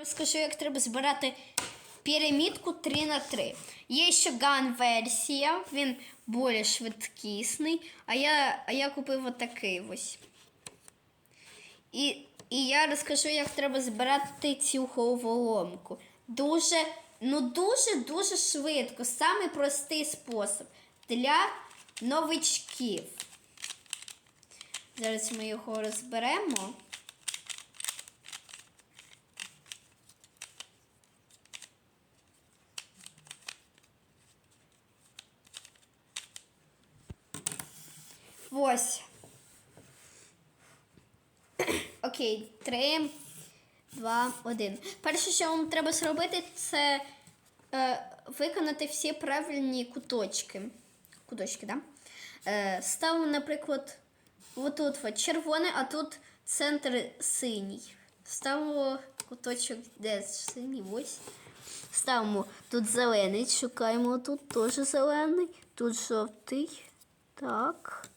Розкажу, як треба збирати пірамідку 3 на 3 Є ще ган-версія, він більш швидкісний, а я, а я купив отакий ось. І, і я розкажу, як треба збирати цю головоломку. Дуже, ну дуже-дуже швидко. Самий простий спосіб для новичків. Зараз ми його розберемо. Ось. Окей, три, два, один. Перше, що вам треба зробити, це е, виконати всі правильні куточки. Куточки, да? Е, ставимо, наприклад, отут от червоне, а тут центр синій. Ставимо куточок, де синій, ось. Ставимо тут зелений, шукаємо тут теж зелений, тут жовтий. Так.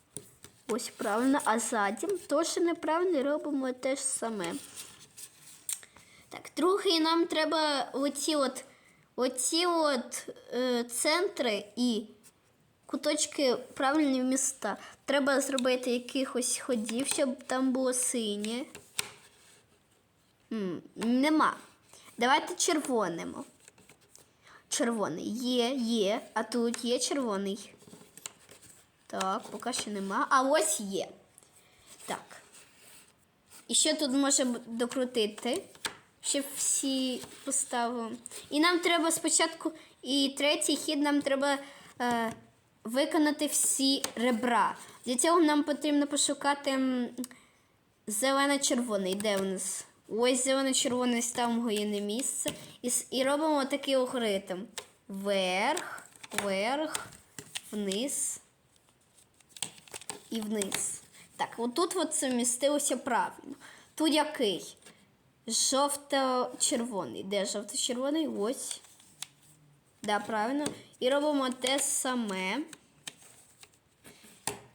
Ось правильно, а ззаді теж неправильно робимо те ж саме. Так, другий нам треба оці от, оці от е, центри і куточки правильні міста. Треба зробити якихось ходів, щоб там було синє. М, нема. Давайте червонимо. Червоний є, є, а тут є червоний. Так, поки що нема. А ось є. Так. І що тут може б- докрутити? Щоб всі поставимо. І нам треба спочатку, і третій хід нам треба е, виконати всі ребра. Для цього нам потрібно пошукати зелено-червоний. Де у нас? Ось зелено-червоний ставимо його на місце. І, і робимо такий алгоритм. Вверх, вверх, вниз і вниз. Так, отут от це вмістилося правильно. Тут який? Жовто-червоний. Де жовто-червоний? Ось. Да, правильно. І робимо те саме.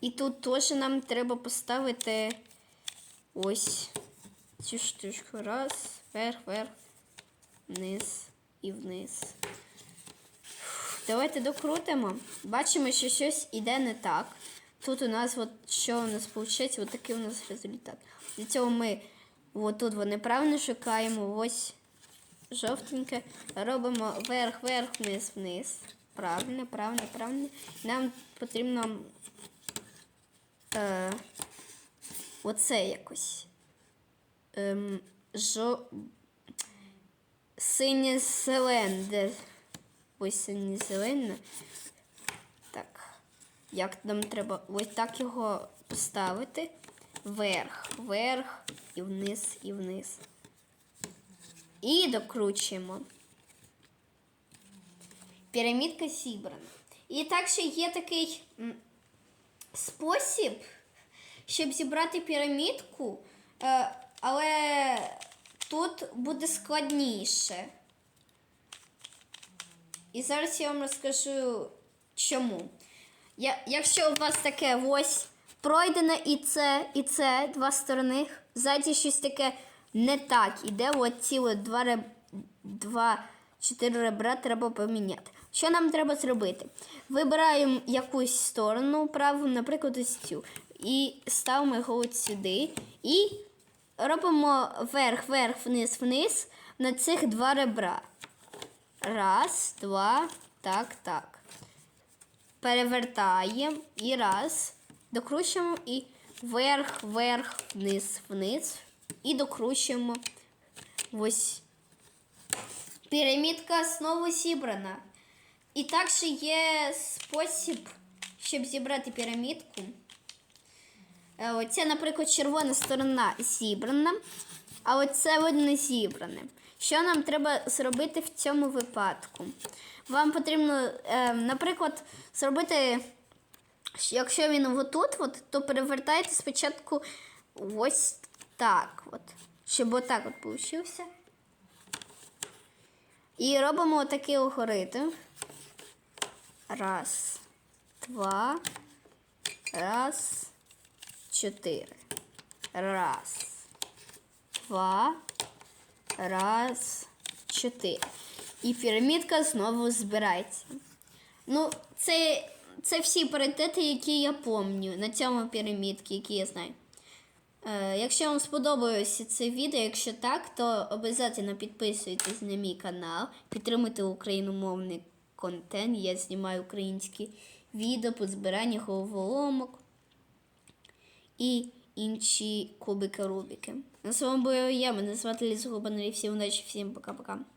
І тут теж нам треба поставити ось цю штучку. Раз, вверх, вверх, вниз і вниз. Давайте докрутимо. Бачимо, що щось іде не так. Тут у нас, от, що у нас виходить, от такий у нас результат. Для цього ми от тут вони правильно шукаємо. Ось жовтеньке. Робимо вверх, вверх, вниз, вниз. Правильно, правильно, правильно. Нам потрібно е, оце якось. Ем, жо... Синє-зелене. Ось синє-зелене. Так. Як нам треба ось так його поставити. Вверх, вверх, і вниз, і вниз. І докручуємо. Пірамідка зібрана. І так ще є такий спосіб, щоб зібрати пірамідку, е, але тут буде складніше. І зараз я вам розкажу чому. Я, якщо у вас таке ось пройдене і це, і це два сторони, ззаді щось таке не так іде, от ці от два, реб... два чотири ребра треба поміняти. Що нам треба зробити? Вибираємо якусь сторону праву, наприклад, ось цю. І ставимо його от сюди. І робимо вверх, вверх, вниз, вниз на цих два ребра. Раз, два, так, так. Перевертаємо і раз. Докручуємо і вверх, вверх, вниз, вниз. І докручуємо. Ось. Пірамідка знову зібрана. І також є спосіб, щоб зібрати пірамідку. Е, Оця, наприклад, червона сторона зібрана, а оце от не зібране. Що нам треба зробити в цьому випадку? Вам потрібно, е, наприклад, зробити, якщо він отут, от, то перевертайте спочатку ось так. От, щоб отак от получився. І робимо такий алгоритм. Раз, два, раз, чотири. Раз, два, Раз, чотири. І пірамідка знову збирається. Ну, це, це всі паритети, які я пам'ятаю на цьому пірамідці, які я знаю. Е, якщо вам сподобалося це відео, якщо так, то обов'язково підписуйтесь на мій канал, підтримуйте україномовний контент. Я знімаю українські відео по збиранню головоломок і інші кубики Рубіки. На своєму бою я, мене звати Ліза Губанарі. Всім удачі, всім пока-пока.